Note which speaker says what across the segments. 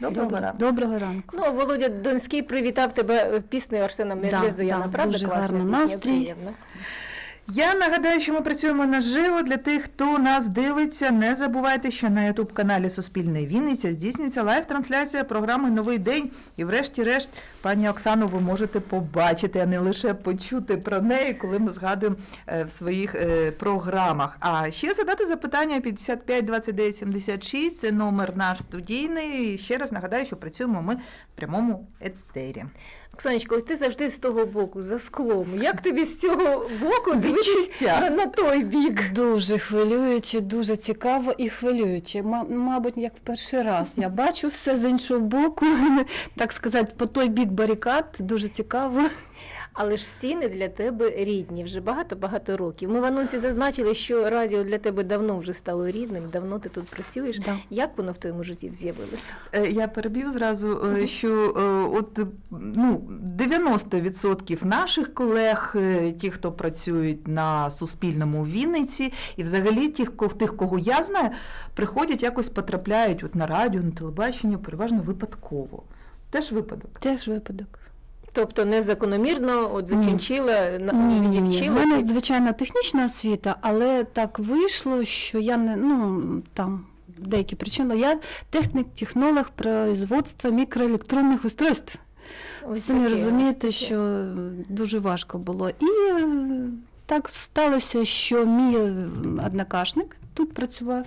Speaker 1: Доброго ранку.
Speaker 2: Доброго ранку.
Speaker 3: Ну, Володя Донський привітав тебе піснею Арсена Мерлізояна,
Speaker 2: да,
Speaker 3: правда?
Speaker 2: дуже
Speaker 3: Класна
Speaker 2: гарний
Speaker 3: пісня,
Speaker 2: настрій.
Speaker 3: приємна.
Speaker 1: Я нагадаю, що ми працюємо наживо. Для тих, хто нас дивиться, не забувайте, що на ютуб каналі Суспільне Вінниця здійснюється лайв-трансляція програми Новий день. І врешті-решт, пані Оксану, ви можете побачити, а не лише почути про неї, коли ми згадуємо е, в своїх е, програмах. А ще задати запитання 55 29 76, це номер наш студійний. І ще раз нагадаю, що працюємо ми в прямому етері.
Speaker 3: Оксаночко, ось ти завжди з того боку, за склом. Як тобі з цього боку дивитись на, на той бік?
Speaker 2: Дуже хвилююче, дуже цікаво і хвилююче. Ма- Мабуть, як в перший раз. Я бачу все з іншого боку, так сказати, по той бік барикад. Дуже цікаво.
Speaker 3: Але ж стіни для тебе рідні вже багато-багато років. Ми в анонсі зазначили, що радіо для тебе давно вже стало рідним, давно ти тут працюєш.
Speaker 2: Да.
Speaker 3: Як воно в твоєму житті з'явилося?
Speaker 1: Е, Я переб'ю зразу, е, що е, от ну, 90% наших колег, ті, хто працюють на Суспільному в Вінниці, і взагалі тих, тих, кого я знаю, приходять якось потрапляють от на радіо, на телебачення, переважно випадково. Теж випадок.
Speaker 2: Теж випадок.
Speaker 3: Тобто не закономірно, от закінчила,
Speaker 2: ні. У мене звичайно технічна освіта, але так вийшло, що я не ну там. Деякі причини. Я технік, технолог производства мікроелектронних устройств. Ви
Speaker 3: Ось
Speaker 2: самі розумієте,
Speaker 3: ось
Speaker 2: що дуже важко було. І е, так сталося, що мій е, однокашник тут працював,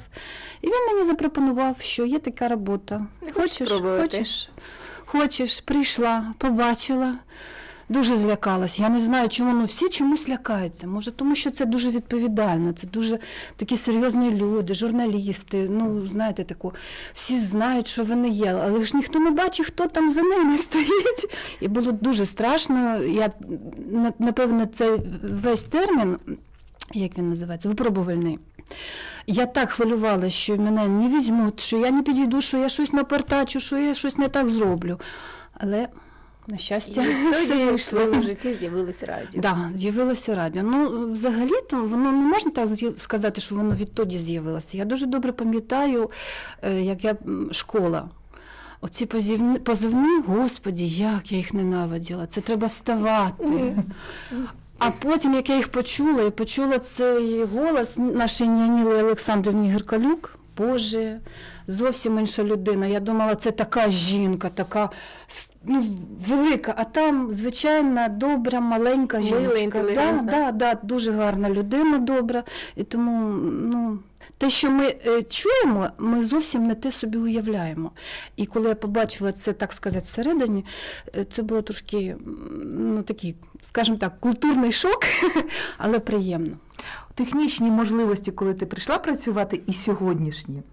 Speaker 2: і він мені запропонував, що є така робота.
Speaker 3: Хочеш спробувати?
Speaker 2: хочеш, хочеш, прийшла, побачила. Дуже злякалась. Я не знаю, чому ну всі чомусь лякаються. Може, тому що це дуже відповідально, це дуже такі серйозні люди, журналісти. Ну, знаєте, таку, всі знають, що вони є, але ж ніхто не бачить, хто там за ними стоїть. І було дуже страшно. Я на- напевно, цей весь термін, як він називається, випробувальний. Я так хвилювалася, що мене не візьмуть, що я не підійду, що я щось напертачу, що я щось не так зроблю. Але, на щастя,
Speaker 3: відтоді
Speaker 2: все
Speaker 3: в
Speaker 2: вийшло.
Speaker 3: твоєму житті з'явилось радіо.
Speaker 2: Да, з'явилося радіо. Ну, взагалі-то воно не можна так сказати, що воно відтоді з'явилося. Я дуже добре пам'ятаю, е, як я школа. Оці позивні, позивні, господі, як я їх ненавиділа. Це треба вставати. А потім, як я їх почула, і почула цей голос нашої Ніаніли Олександрівні Геркалюк, Боже, зовсім інша людина. Я думала, це така жінка, така ну, велика, а там звичайна, добра, маленька жіночка. Да, да, да, дуже гарна людина, добра. І тому ну, те, що ми е, чуємо, ми зовсім не те собі уявляємо. І коли я побачила це, так сказати, всередині, е, це було трошки ну, такий, скажімо так, культурний шок, але приємно.
Speaker 1: Технічні можливості, коли ти прийшла працювати, і сьогоднішні.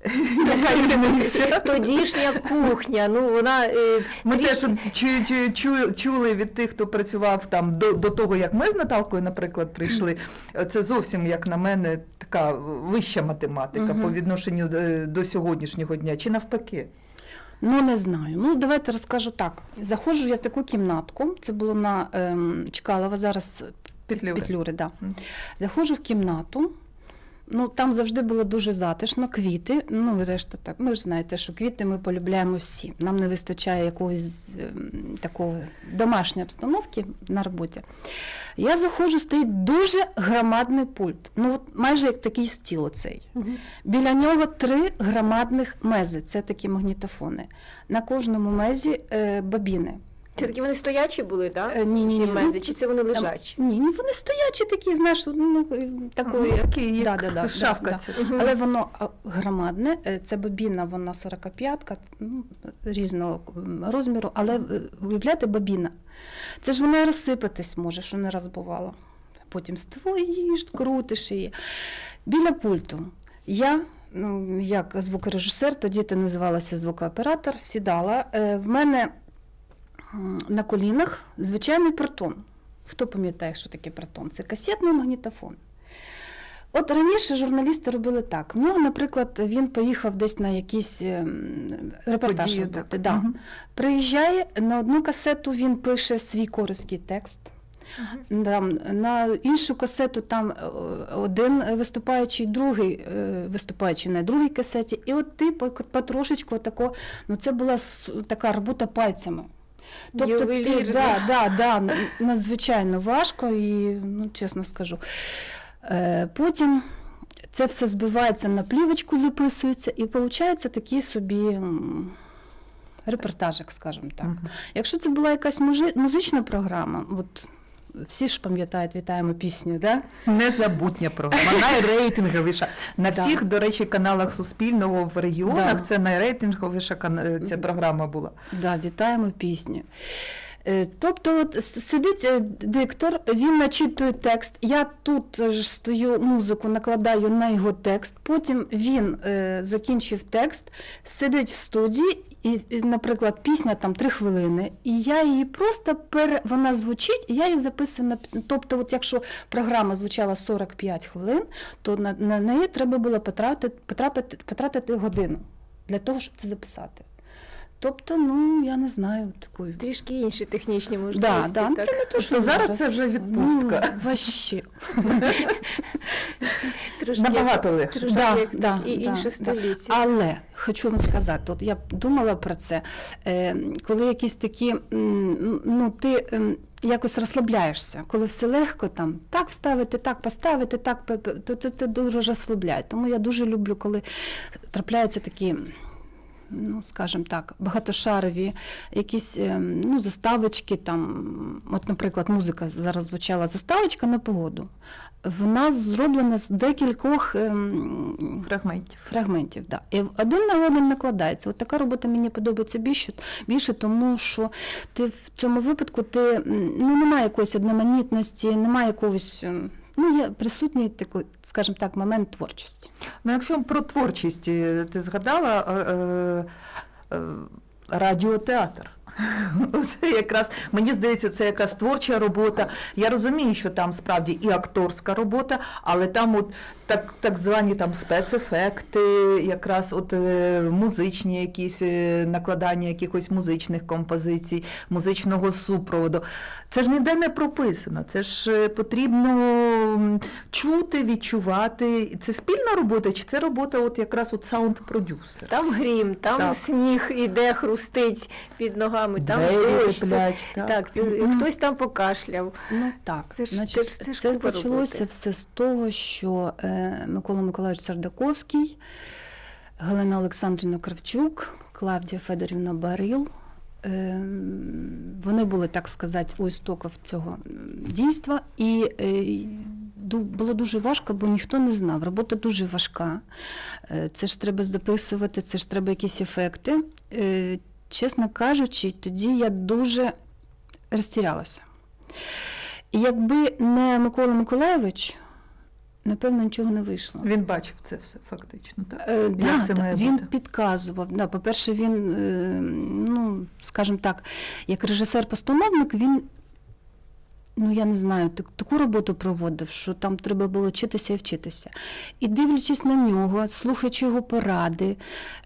Speaker 3: Тодішня кухня, ну вона е,
Speaker 1: Ми теж чу, чу, чу, чули від тих, хто працював там до, до того, як ми з Наталкою, наприклад, прийшли. Це зовсім, як на мене, така вища математика
Speaker 2: угу.
Speaker 1: по відношенню до, до сьогоднішнього дня, чи навпаки.
Speaker 2: Ну, не знаю. Ну, давайте розкажу так. Заходжу я в таку кімнатку, це було на ем, Чкалова, зараз
Speaker 1: Петлюри.
Speaker 2: Петлюри, да.
Speaker 1: Угу.
Speaker 2: Заходжу в кімнату. Ну, там завжди було дуже затишно, квіти. Ну, і решта так. Ми ж знаєте, що квіти ми полюбляємо всі. Нам не вистачає якоїсь ем, такої домашньої обстановки на роботі. Я заходжу, стоїть дуже громадний пульт. Ну, от майже як такий стіл оцей.
Speaker 3: Мгм.
Speaker 2: Біля нього три громадних мези. Це такі магнітофони. На кожному мезі е, бобіни.
Speaker 3: Це такі вони стоячі були, так?
Speaker 2: Е, ні, ні,
Speaker 3: Ці
Speaker 2: ні.
Speaker 3: мези,
Speaker 2: Ну,
Speaker 3: чи це вони лежачі?
Speaker 2: Ні, ні, вони стоячі такі, знаєш, ну, е, такої.
Speaker 1: Такі, як
Speaker 2: да, да, да,
Speaker 1: шавка
Speaker 2: да,
Speaker 1: ця.
Speaker 3: Мгм.
Speaker 2: Але воно а, громадне, е, це бобіна, вона 45-ка, ну, різного м, розміру, але е, уявляєте, бобіна. Це ж вона розсипатись може, що не раз бувало. Потім стоїш, крутиш її. Біля пульту я, ну, як звукорежисер, тоді це називалася звукооператор, сідала. Е, В мене на колінах звичайний протон. Хто пам'ятає, що таке протон? Це касетний магнітофон. От раніше журналісти робили так. В нього, наприклад, він поїхав десь на якийсь ем, репортаж
Speaker 1: Події,
Speaker 2: робити.
Speaker 1: так.
Speaker 2: Да.
Speaker 1: Мгм.
Speaker 2: Приїжджає на одну касету, він пише свій корейський текст. Там, на іншу касету там е, один виступаючий, другий е, виступаючий на другій касеті. І от ти потрошечку тако, ну це була така робота пальцями. Тобто ти, да, да, да, надзвичайно важко і, ну, чесно скажу. Е, потім це все збивається на плівочку, записується, і виходить такий собі репортажик, скажімо так.
Speaker 1: Мгм.
Speaker 2: Якщо це була якась музична програма, от всі ж пам'ятають, вітаємо пісню, да?
Speaker 1: Незабутня програма, найрейтинговіша. На
Speaker 2: Да.
Speaker 1: всіх, до речі, каналах Суспільного в регіонах
Speaker 2: Да.
Speaker 1: це найрейтинговіша ця програма була.
Speaker 2: Да, вітаємо пісню. Е, Тобто, от сидить е, диктор, він начитує текст. Я тут е, ж стою музику, накладаю на його текст. Потім він е, закінчив текст, сидить в студії, і, наприклад, пісня там три хвилини, і я її просто пере... вона звучить, і я її записую на тобто, от якщо програма звучала 45 хвилин, то на, на неї треба було потратити, потрапити, потратити годину для того, щоб це записати. Тобто, ну я не знаю такої.
Speaker 3: Трішки інші технічні можливості.
Speaker 2: да, ну,
Speaker 3: так.
Speaker 2: це не то, що
Speaker 1: Тобто зараз це вже відпустка.
Speaker 2: Ну, вообще.
Speaker 3: Трошки
Speaker 1: Набагато легше.
Speaker 3: трошки
Speaker 2: Да,
Speaker 3: як
Speaker 2: да,
Speaker 3: і
Speaker 2: да,
Speaker 3: інше
Speaker 2: да.
Speaker 3: століття.
Speaker 2: Але хочу вам сказати, от я думала про це, е, коли якісь такі, ну ти. ем, Якось розслабляєшся, коли все легко, там так вставити, так поставити, так то це, це дуже розслабляє. Тому я дуже люблю, коли трапляються такі, ну скажімо так, багатошарові якісь ем, ну, заставочки. Там, от, наприклад, музика зараз звучала заставочка на погоду. Вона зроблена з декількох ем,
Speaker 1: Фрагментів.
Speaker 2: фрагментів. Да. І один на один накладається. От така робота мені подобається більше, більше, тому що ти в цьому випадку ти ну, немає якоїсь одноманітності, немає якогось. Ну, є присутній такий, скажімо так, момент творчості.
Speaker 1: Ну, якщо про творчість е, ти згадала е, е, радіотеатр. Це якраз мені здається, це якраз творча робота. Я розумію, що там справді і акторська робота, але там от так, так звані там спецефекти, якраз от е, музичні якісь е, накладання якихось музичних композицій, музичного супроводу. Це ж ніде не прописано. Це ж е, потрібно чути, відчувати. Це спільна робота, чи це робота, от якраз от саунд-продюсер?
Speaker 3: Там грім, там
Speaker 1: Так.
Speaker 3: сніг іде, хрустить під ногами, там
Speaker 1: Двері.
Speaker 3: Це, так, це, хтось там покашляв.
Speaker 2: Ну так,
Speaker 3: Це ж-
Speaker 2: значить,
Speaker 3: це це ж
Speaker 2: це почалося
Speaker 3: роботи.
Speaker 2: все з того, що е, Микола Миколаївич Сардаковський, Галина Олександрівна Кравчук, Клавдія Федорівна Барил. е, Вони були, так сказати, у істоках цього дійства, і е, було дуже важко, бо ніхто не знав. Робота дуже важка. Е, Це ж треба записувати, це ж треба якісь ефекти. Чесно кажучи, тоді я дуже розтірялася. І якби не Микола Миколаєвич, напевно, нічого не вийшло.
Speaker 1: Він бачив це все фактично. Так?
Speaker 2: Е,
Speaker 1: Як
Speaker 2: да,
Speaker 1: це має
Speaker 2: він
Speaker 1: бути?
Speaker 2: підказував. Да, по-перше, він, е, ну, скажімо так, як режисер-постановник, він, ну я не знаю, так- таку роботу проводив, що там треба було вчитися і вчитися. І дивлячись на нього, слухаючи його поради,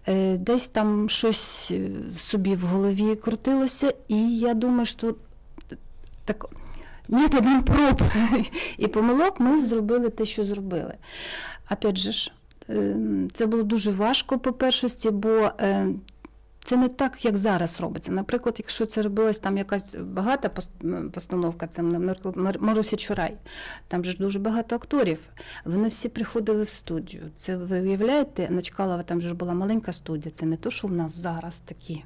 Speaker 2: е, десь там щось е, собі в голові крутилося, і я думаю, що так. Методом проб і помилок ми зробили те, що зробили. Опять же ем, це було дуже важко по першості, бо е, це не так, як зараз робиться. Наприклад, якщо це робилась там якась багата постановка, це Марусі Чурай, там же ж дуже багато акторів. Вони всі приходили в студію. Це ви уявляєте, на Чкалова там же ж була маленька студія, це не то, що в нас зараз такі.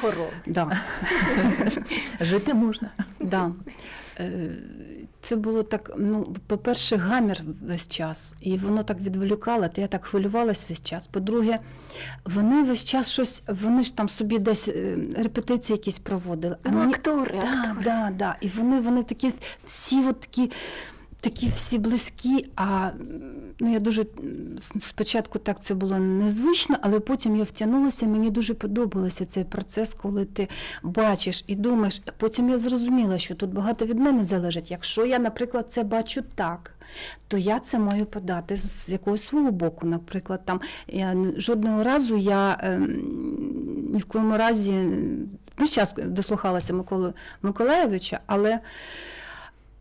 Speaker 3: Хором.
Speaker 2: Да.
Speaker 1: Жити можна.
Speaker 2: Да. Це було так, ну, по-перше, гамір весь час, і воно так відволікало, то я так хвилювалась весь час. По-друге, вони весь час щось, вони ж там собі десь е, репетиції якісь проводили. А
Speaker 3: Ну,
Speaker 2: мені-
Speaker 3: актори,
Speaker 2: да,
Speaker 3: актори.
Speaker 2: да, да. І вони, вони такі всі от такі. Такі всі близькі, а ну я дуже спочатку так це було незвично, але потім я втягнулася. Мені дуже подобався цей процес, коли ти бачиш і думаєш. Потім я зрозуміла, що тут багато від мене залежить. Якщо я, наприклад, це бачу так, то я це маю подати з якогось свого боку. Наприклад, там я жодного разу я ем, ні в коєму разі весь час дослухалася Миколи Миколаєвича, але.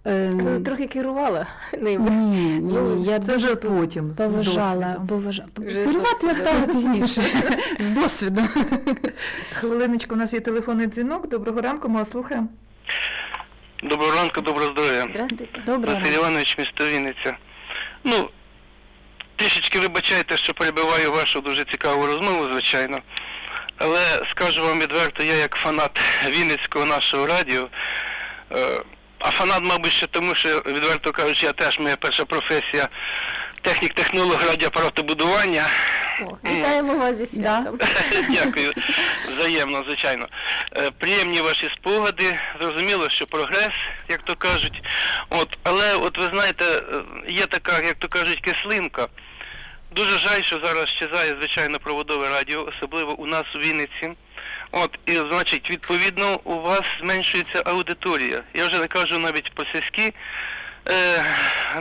Speaker 2: Е,
Speaker 3: Ну, Трохи керувала ним.
Speaker 2: ні, ні, ні, я
Speaker 1: Це
Speaker 2: дуже
Speaker 1: потім.
Speaker 2: поважала, поважала. Керувати я стала пізніше, з досвідом.
Speaker 1: Хвилиночку, у нас є телефонний дзвінок. Доброго ранку, ми вас слухаємо.
Speaker 4: Доброго ранку, доброго здоров'я.
Speaker 3: Здравствуйте.
Speaker 2: Добре.
Speaker 4: Василь Іванович, місто Вінниця. Ну, трішечки вибачайте, що перебиваю вашу дуже цікаву розмову, звичайно. Але скажу вам відверто, я як фанат Вінницького нашого радіо. А фанат, мабуть, ще тому, що, відверто кажучи, я теж моя перша професія технік-технолог радіоапаратобудування.
Speaker 3: О, вітаємо вас зі святом.
Speaker 4: Дякую. Взаємно, звичайно. Е, Приємні ваші спогади. Зрозуміло, що прогрес, як то кажуть. От, але от ви знаєте, е, є така, як то кажуть, кислинка. Дуже жаль, що зараз щезає, звичайно, проводове радіо, особливо у нас у Вінниці. От, і значить, відповідно, у вас зменшується аудиторія. Я вже не кажу навіть про сільські е,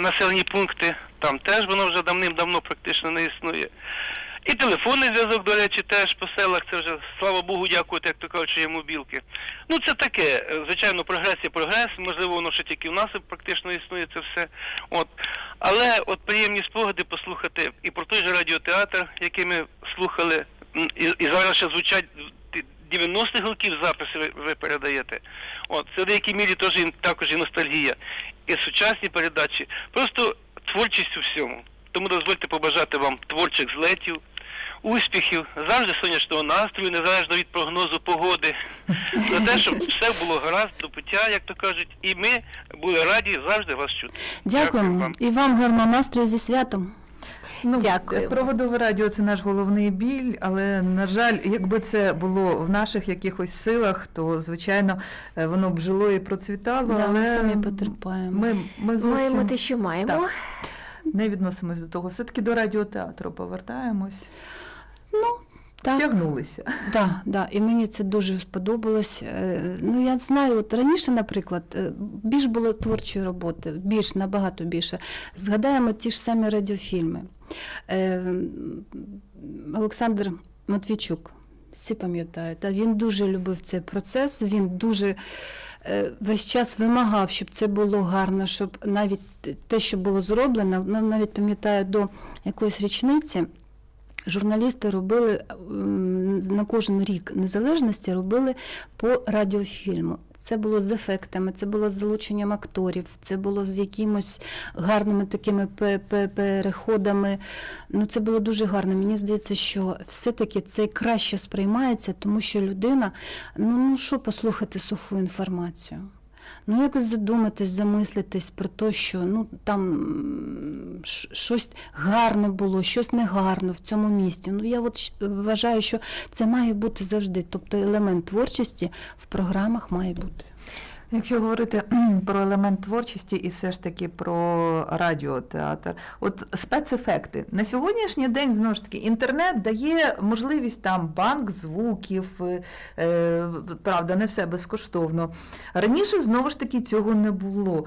Speaker 4: населені пункти, там теж воно вже давним-давно практично не існує. І телефонний зв'язок, до речі, теж по селах, це вже, слава Богу, дякувати, як то кажуть, що є мобілки. Ну, це таке, е, звичайно, прогрес є прогрес, можливо, воно ще тільки в нас практично існує це все. От. Але от приємні спогади послухати і про той же радіотеатр, який ми слухали, і, і зараз ще звучать 90-х років записи ви, ви передаєте. От, це в деякій мірі теж також і ностальгія. І сучасні передачі, просто творчість у всьому. Тому дозвольте побажати вам творчих злетів, успіхів, завжди сонячного настрою, незалежно від прогнозу погоди. За те, щоб все було гаразд до пуття, як то кажуть, і ми були раді завжди вас чути. Дякую
Speaker 2: Дякуємо.
Speaker 4: вам.
Speaker 2: І вам гарного настрою зі святом.
Speaker 1: Ну,
Speaker 3: Дякую.
Speaker 1: Проводове радіо це наш головний біль, але на жаль, якби це було в наших якихось силах, то звичайно е, воно б жило і процвітало.
Speaker 2: Да,
Speaker 1: але
Speaker 2: ми самі потерпаємо.
Speaker 1: Ми, ми зовсім
Speaker 3: Маємо те, що маємо.
Speaker 1: Так. не відносимось до того. Все-таки до радіотеатру повертаємось.
Speaker 2: Ну, так.
Speaker 1: Тягнулися.
Speaker 2: Да, да, і мені це дуже сподобалось. Е, Ну, я знаю, от раніше, наприклад, е, більш було творчої роботи, більш, набагато більше. Згадаємо ті ж самі радіофільми. Е, Олександр Матвійчук, всі пам'ятають, та, він дуже любив цей процес, він дуже е, весь час вимагав, щоб це було гарно, щоб навіть те, що було зроблено, навіть пам'ятаю до якоїсь річниці. Журналісти робили на кожен рік незалежності робили по радіофільму. Це було з ефектами, це було з залученням акторів, це було з якимось гарними такими пе- пе- переходами. Ну, це було дуже гарно. Мені здається, що все-таки це краще сприймається, тому що людина, ну, ну що послухати суху інформацію? Ну, якось задуматись, замислитись про те, що ну там щось гарне було, щось негарне в цьому місті. Ну я от вважаю, що це має бути завжди. Тобто елемент творчості в програмах має бути.
Speaker 1: Якщо говорити про елемент творчості і все ж таки про радіотеатр, от спецефекти на сьогоднішній день знову ж таки інтернет дає можливість там банк звуків, е, е, правда, не все безкоштовно. Раніше знову ж таки цього не було.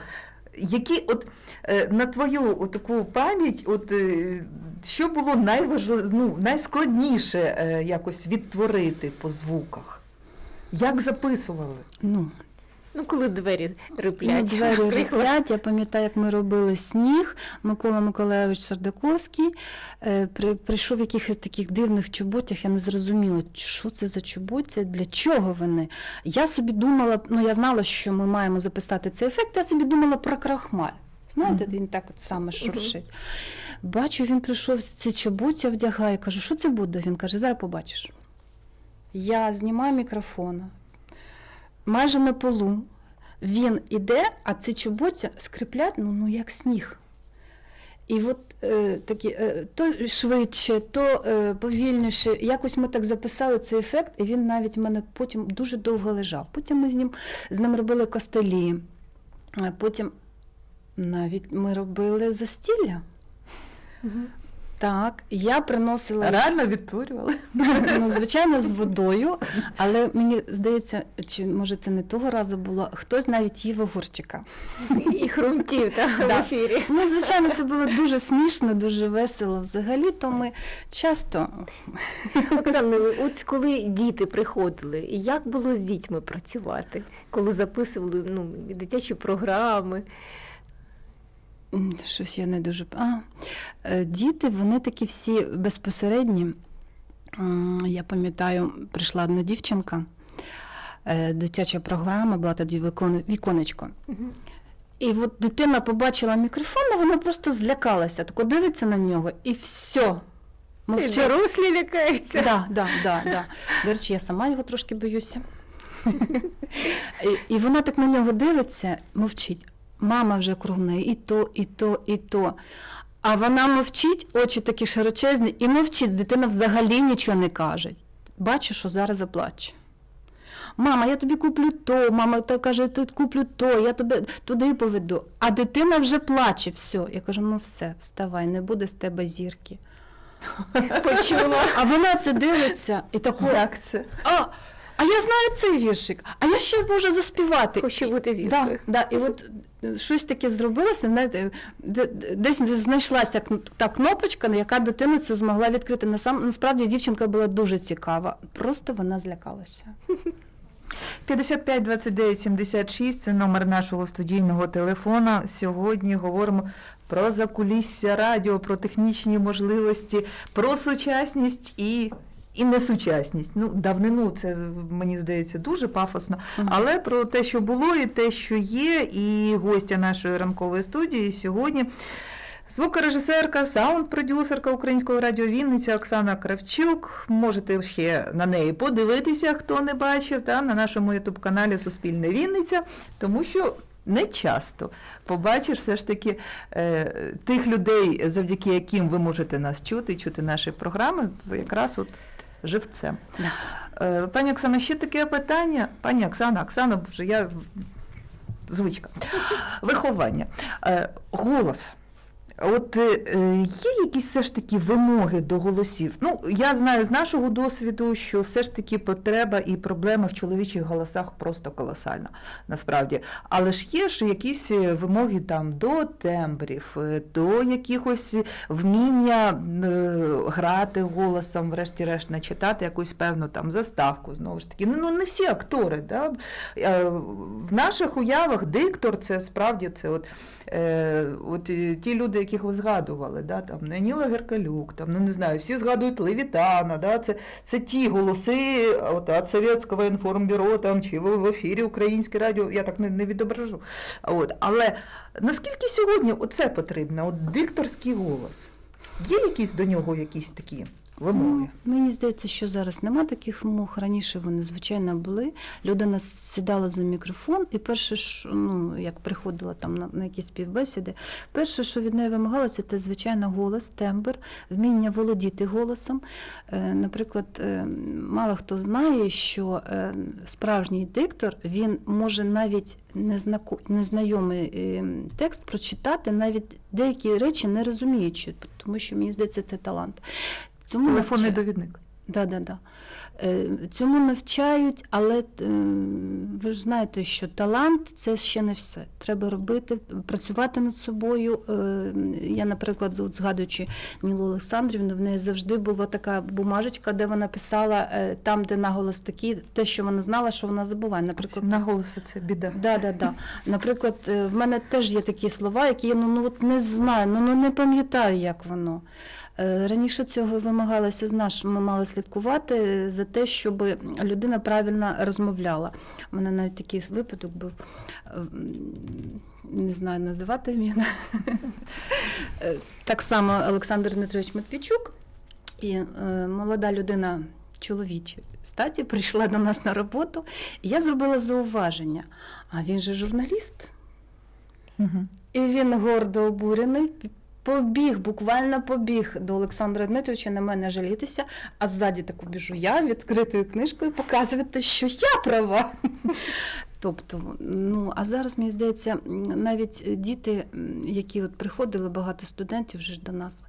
Speaker 1: Які от е, на твою таку пам'ять, от е, що було найважливіше, ну, найскладніше якось відтворити по звуках? Як записували?
Speaker 2: Ну,
Speaker 3: Ну, коли двері
Speaker 2: Ну,
Speaker 3: риплять.
Speaker 2: двері риплять. Я пам'ятаю, як ми робили сніг. Микола Миколайович Сардаковський е, при, прийшов в якихось таких дивних чоботях. Я не зрозуміла, що це за чоботя, для чого вони. Я собі думала, ну я знала, що ми маємо записати цей ефект, я собі думала про крахмаль. Знаєте, він так от саме шуршить. Бачу, він прийшов ці чоботя вдягає, каже, що це буде? Він каже, зараз побачиш. Я знімаю мікрофона, майже на полу. Він іде, а ці чоботя скриплять, ну, ну як сніг. І от е, такі, е, то швидше, то е, повільніше. Якось ми так записали цей ефект, і він навіть в мене потім дуже довго лежав. Потім ми з ним, з ним робили костелі. А Потім навіть ми робили застілля.
Speaker 3: Мгм.
Speaker 2: Так, я приносила
Speaker 1: Реально відтворювали.
Speaker 2: ну, звичайно, з водою, але мені здається, чи може це не того разу було, хтось навіть їв огурчика.
Speaker 3: І хрумтів та, в ефірі.
Speaker 2: Ну, звичайно, це було дуже смішно, дуже весело. Взагалі, то ми часто
Speaker 3: Оксана, от коли діти приходили, як було з дітьми працювати, коли записували ну, дитячі програми?
Speaker 2: Щось я не дуже. А, е, діти, вони такі всі безпосередні. Я пам'ятаю, прийшла одна дівчинка, е, дитяча програма, була тоді віконечко. І от дитина побачила мікрофон, а вона просто злякалася, тако дивиться на нього і все.
Speaker 3: Чи дорослі лякаються?
Speaker 2: Да, да, да, да. До речі, я сама його трошки боюся. І вона так на нього дивиться, мовчить. Мама вже круг неї і то, і то, і то. А вона мовчить, очі такі широчезні, і мовчить. Дитина взагалі нічого не каже. Бачу, що зараз заплаче. Мама, я тобі куплю то, мама та каже, тут куплю то, я тебе туди поведу. А дитина вже плаче, все. Я кажу, ну все, вставай, не буде з тебе зірки.
Speaker 3: Почула.
Speaker 2: А вона це дивиться і тако,
Speaker 1: Як це?
Speaker 2: а я знаю цей віршик, а я ще можу заспівати.
Speaker 3: Хочу бути зіркою.
Speaker 2: да, і от е, щось таке зробилося, знаєте, де- де- десь знайшлася та кнопочка, яка дитину цю змогла відкрити. Насправді дівчинка була дуже цікава, просто вона злякалася.
Speaker 1: 55 29 76 – це номер нашого студійного телефона. Сьогодні говоримо про закулісся радіо, про технічні можливості, про сучасність і. І несучасність. Ну, давнину це мені здається дуже пафосно. Але про те, що було, і те, що є, і гостя нашої ранкової студії сьогодні. Звукорежисерка, саунд-продюсерка Українського радіо Вінниця Оксана Кравчук. Можете ще на неї подивитися, хто не бачив, та, на нашому ютуб-каналі Суспільне Вінниця, тому що не часто побачиш все ж таки е, тих людей, завдяки яким ви можете нас чути, чути наші програми, якраз от живцем.
Speaker 2: Да.
Speaker 1: Е, Пані Оксана, ще таке питання. Пані Оксана, Оксана, вже я звичка. Виховання. Е, Голос. От е, е, є якісь все ж таки вимоги до голосів. Ну, я знаю з нашого досвіду, що все ж таки потреба і проблема в чоловічих голосах просто колосальна, насправді. Але ж є ж якісь е, вимоги там до тембрів, до якихось вміння грати голосом, врешті-решт, начитати якусь певну там заставку. Знову ж таки, ну, ну не всі актори. Да? В наших уявах диктор це справді це от, от ті люди, яких ви згадували, да? там Неніла Геркалюк, там, ну не знаю, всі згадують Левітана, да? це, це ті голоси от, від Совєтського інформбюро там, чи в, в ефірі Українське радіо, я так не, не відображу. От. Але наскільки сьогодні оце потрібно, от дикторський голос? Є якісь до нього якісь такі вимоги?
Speaker 2: Ну, мені здається, що зараз нема таких вимог. Раніше вони, звичайно, були. Людина сідала за мікрофон, і перше, що, ну, як приходила там на, на якісь співбесіди, перше, що від неї вимагалося, це звичайно голос, тембр, вміння володіти голосом. Е, наприклад, е, мало хто знає, що е, справжній диктор він може навіть незнайомий текст прочитати, навіть деякі речі не розуміючи, тому що мені здається, це талант. Цьому
Speaker 1: Телефонний
Speaker 2: навча-
Speaker 1: довідник.
Speaker 2: Да, да, да. Е, Цьому навчають, але е, ви ж знаєте, що талант це ще не все. Треба робити, працювати над собою. Е, Я, наприклад, згадуючи Нілу Олександрівну, в неї завжди була така бумажечка, де вона писала там, де наголос такий, те, що вона знала, що вона забуває. Наприклад,
Speaker 1: Наголоси це біда.
Speaker 2: Да, да, да. Наприклад, в мене теж є такі слова, які я ну, ну, от не знаю, ну, ну не пам'ятаю, як воно. Е, Раніше цього вимагалося з нас, ми мали слідкувати за те, щоб людина правильно розмовляла. У мене навіть такий випадок був, е, не знаю, називати ім'я. Е, Так само Олександр Дмитрович Матвійчук і молода людина чоловічої статі прийшла до нас на роботу, і я зробила зауваження. А він же журналіст.
Speaker 1: Угу.
Speaker 2: І він гордо обурений. Побіг, буквально побіг до Олександра Дмитровича на мене жалітися, а ззаді таку біжу я відкритою книжкою показувати, що я права. Тобто, ну а зараз мені здається, навіть діти, які от приходили, багато студентів вже ж до нас.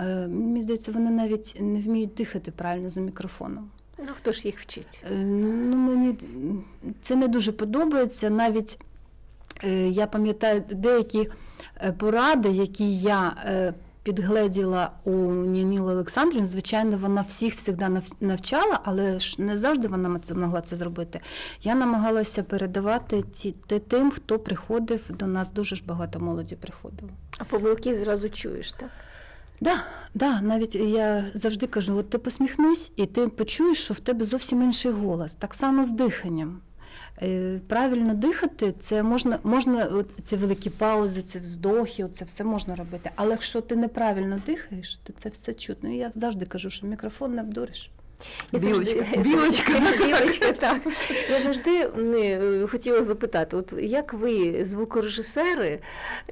Speaker 2: Е, Мені здається, вони навіть не вміють дихати правильно за мікрофоном.
Speaker 3: Ну хто ж їх вчить?
Speaker 2: Е, Ну, мені це не дуже подобається. Навіть е, я пам'ятаю деякі поради, які я е, підгледіла у Нініли Олександрівни. Звичайно, вона всіх завжди навчала, але ж не завжди вона могла це зробити. Я намагалася передавати ті, тим, хто приходив до нас. Дуже ж багато молоді приходило.
Speaker 3: А помилки зразу чуєш, так?
Speaker 2: Да, да, навіть я завжди кажу: от ти посміхнись, і ти почуєш, що в тебе зовсім інший голос. Так само з диханням. Е, Правильно дихати, це можна, можна от ці великі паузи, ці вздохи, це все можна робити. Але якщо ти неправильно дихаєш, то це все чутно. Я завжди кажу, що мікрофон не обдуриш.
Speaker 3: Я завжди-
Speaker 1: Білочка. Білочка.
Speaker 3: Білочка, так. Я завжди е, хотіла запитати, от як ви, звукорежисери,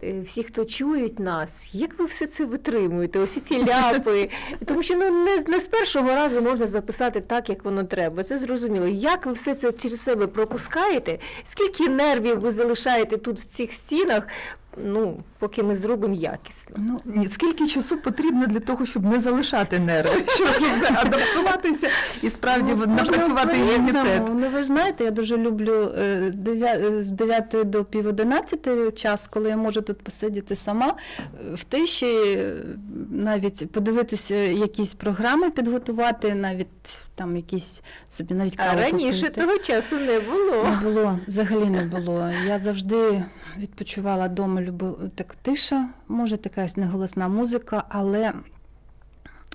Speaker 3: е, всі, хто чують нас, як ви все це витримуєте, усі ці ляпи? Тому що ну, не, не з першого разу можна записати так, як воно треба. Це зрозуміло. Як ви все це через себе пропускаєте? Скільки нервів ви залишаєте тут в цих стінах, ну, поки ми зробимо якісно?
Speaker 2: Ну,
Speaker 1: Скільки часу потрібно для того, щоб не залишати нерви, щоб адаптуватися і справді
Speaker 2: Ну,
Speaker 1: напрацювати імунітет?
Speaker 2: Ну, ви ж знаєте, я дуже люблю е, е, з 9 до пів 11 час, коли я можу тут посидіти сама в тиші, е, навіть подивитися якісь програми, підготувати, навіть там якісь собі навіть
Speaker 3: А раніше
Speaker 2: попити.
Speaker 3: того часу не було.
Speaker 2: Не було, взагалі не було. Я завжди відпочивала вдома, любила так тиша, може така неголосна музика, але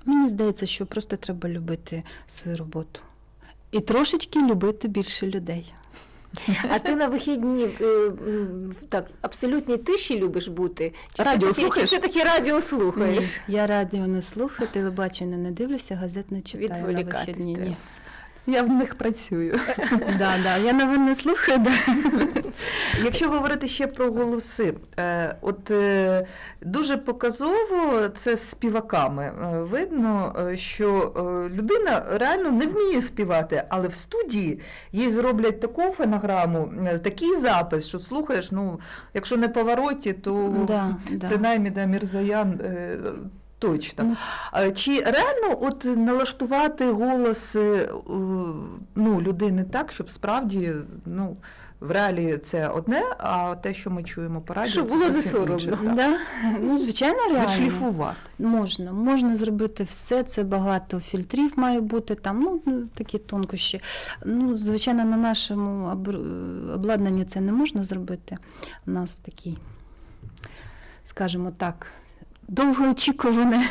Speaker 2: мені здається, що просто треба любити свою роботу. І трошечки любити більше людей.
Speaker 3: А ти на вихідні е, так, абсолютній тиші любиш бути? Чи
Speaker 1: Радіо
Speaker 3: все-таки-
Speaker 1: слухаєш?
Speaker 3: Чи все-таки радіо слухаєш?
Speaker 2: Ні, я радіо не слухаю, телебачення не дивлюся, газет не читаю на вихідні.
Speaker 3: треба.
Speaker 2: Ні.
Speaker 1: Я в них працюю.
Speaker 2: Да, да. Я новин не слухаю, да.
Speaker 1: Якщо говорити ще про голоси, е, от е, дуже показово це з співаками. Е, Видно, що людина реально не вміє співати, але в студії їй зроблять таку фонограму, такий запис, що слухаєш, ну, якщо не повороті, то
Speaker 2: Да, да.
Speaker 1: принаймні да, Мірзаян точно.
Speaker 2: Ну,
Speaker 1: Чи реально от налаштувати голос е, ну, людини так, щоб справді ну, в реалії це одне, а те, що ми чуємо по радіо,
Speaker 3: Щоб було не соромно.
Speaker 1: інше.
Speaker 2: Да? Ну, звичайно, реально.
Speaker 1: Відшліфувати.
Speaker 2: Можна, можна зробити все. Це багато фільтрів має бути там, ну ну, такі тонкощі. Ну, звичайно, на нашому обладнанні це не можна зробити. У нас такий, скажімо так, довгоочікуване.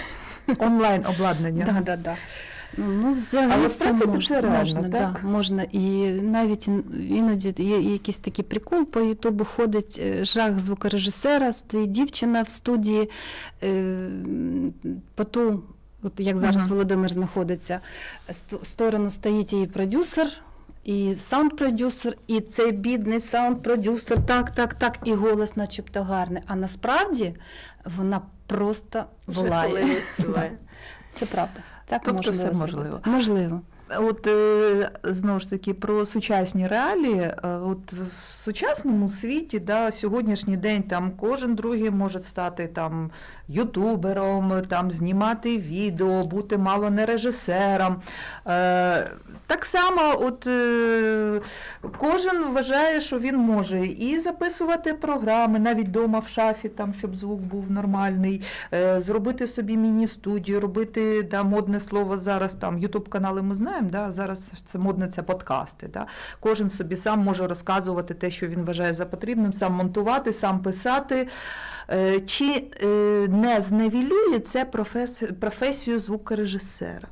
Speaker 1: Онлайн обладнання.
Speaker 2: Да, да, да. Ну, ну, взагалі
Speaker 1: Але
Speaker 2: все
Speaker 1: принципі
Speaker 2: можна,
Speaker 1: це реально,
Speaker 2: можна, да, можна. І навіть іноді є якийсь такий прикол по Ютубу ходить е, жах звукорежисера, стоїть дівчина в студії е, по ту, от як зараз
Speaker 1: Мгм.
Speaker 2: Володимир знаходиться, ст- сторону стоїть її продюсер. І саунд-продюсер, і цей бідний саунд-продюсер, так, так, так, і голос начебто гарний. А насправді вона просто волає. Це правда. Так
Speaker 1: Тобто
Speaker 2: можна
Speaker 1: все можливо.
Speaker 2: Можливо.
Speaker 1: От е, знову ж таки про сучасні реалії. Е, От в сучасному світі, да, сьогоднішній день там кожен другий може стати там ютубером, там знімати відео, бути мало не режисером. Так само, от е, кожен вважає, що він може і записувати програми, навіть вдома в шафі, там, щоб звук був нормальний, е, зробити собі міні-студію, робити да, модне слово зараз там Ютуб канали ми знаємо, да, зараз це модне це подкасти. Да. Кожен собі сам може розказувати те, що він вважає за потрібним, сам монтувати, сам писати. Е, Чи не зневілює це професію звукорежисера?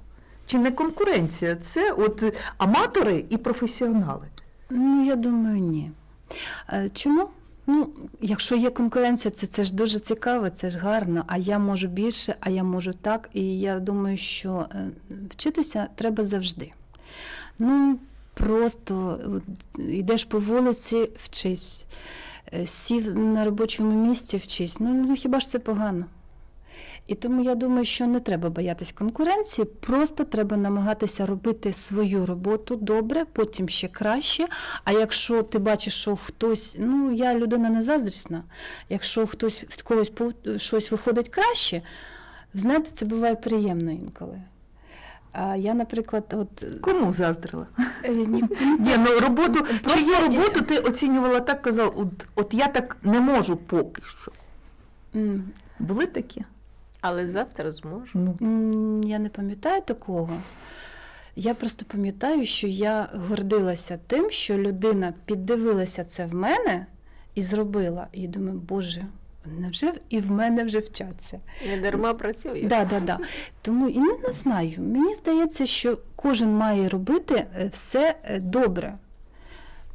Speaker 1: Чи не конкуренція? Це от аматори і професіонали.
Speaker 2: Ну, я думаю, ні. Е, Чому? Ну, якщо є конкуренція, це, це ж дуже цікаво, це ж гарно, а я можу більше, а я можу так. І я думаю, що е, вчитися треба завжди. Ну, просто йдеш по вулиці, вчись. Е, Сів на робочому місці, вчись. Ну, ну хіба ж це погано? І тому я думаю, що не треба боятись конкуренції, просто треба намагатися робити свою роботу добре, потім ще краще. А якщо ти бачиш, що хтось, ну я людина не заздрісна, якщо хтось в когось щось виходить краще, Знаєте, це буває приємно інколи. А я, наприклад, от
Speaker 1: Кому заздрила?
Speaker 2: е, ні,
Speaker 1: ну роботу,
Speaker 2: Просто
Speaker 1: чию роботу ти оцінювала так, казала, от, от я так не можу поки що.
Speaker 2: м,
Speaker 1: Були такі?
Speaker 3: Але завтра зможу.
Speaker 1: Ну,
Speaker 2: я не пам'ятаю такого. Я просто пам'ятаю, що я гордилася тим, що людина піддивилася це в мене і зробила. І думаю, Боже, невже і в мене вже вчаться?
Speaker 3: Не дарма працюю.
Speaker 2: Да, да, да. Тому і не, не знаю. Мені здається, що кожен має робити е, все е, добре.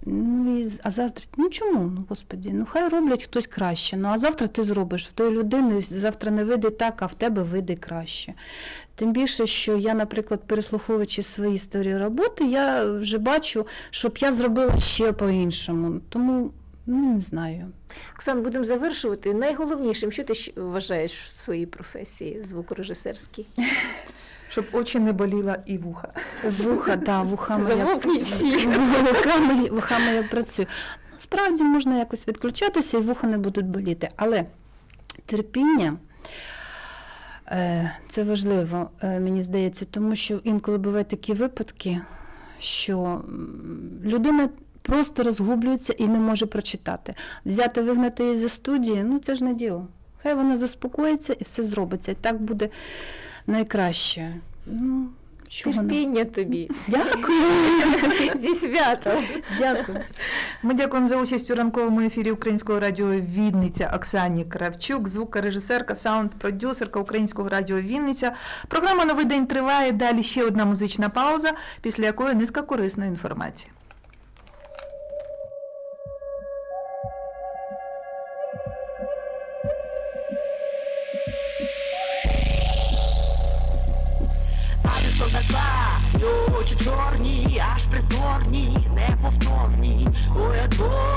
Speaker 2: Ну, і, а заздрить, ну чому? Ну, господі, ну хай роблять хтось краще. Ну а завтра ти зробиш. В тої людини завтра не вийде так, а в тебе вийде краще. Тим більше, що я, наприклад, переслуховуючи свої старі роботи, я вже бачу, щоб я зробила ще по-іншому. Тому ну, не знаю.
Speaker 3: Оксан, будемо завершувати. Найголовнішим, що ти вважаєш в своїй професії звукорежисерській?
Speaker 1: щоб очі не боліла і вуха.
Speaker 2: Вуха, да, вухами я,
Speaker 3: Замовкніть всі.
Speaker 2: вухами, вухами я працюю. Насправді можна якось відключатися і вуха не будуть боліти. Але терпіння е, це важливо, е, мені здається, тому що інколи бувають такі випадки, що людина просто розгублюється і не може прочитати. Взяти, вигнати її зі студії, ну це ж не діло. Хай вона заспокоїться і все зробиться. І так буде найкраще. Ну, чого
Speaker 3: Терпіння тобі.
Speaker 2: Дякую.
Speaker 3: Зі святом.
Speaker 2: Дякую.
Speaker 1: Ми дякуємо за участь у ранковому ефірі Українського радіо Вінниця Оксані Кравчук, звукорежисерка, саунд-продюсерка Українського радіо Вінниця. Програма Новий день триває. Далі ще одна музична пауза, після якої низка корисної інформації.
Speaker 5: Очі чорні, аж приторні, неповторні. А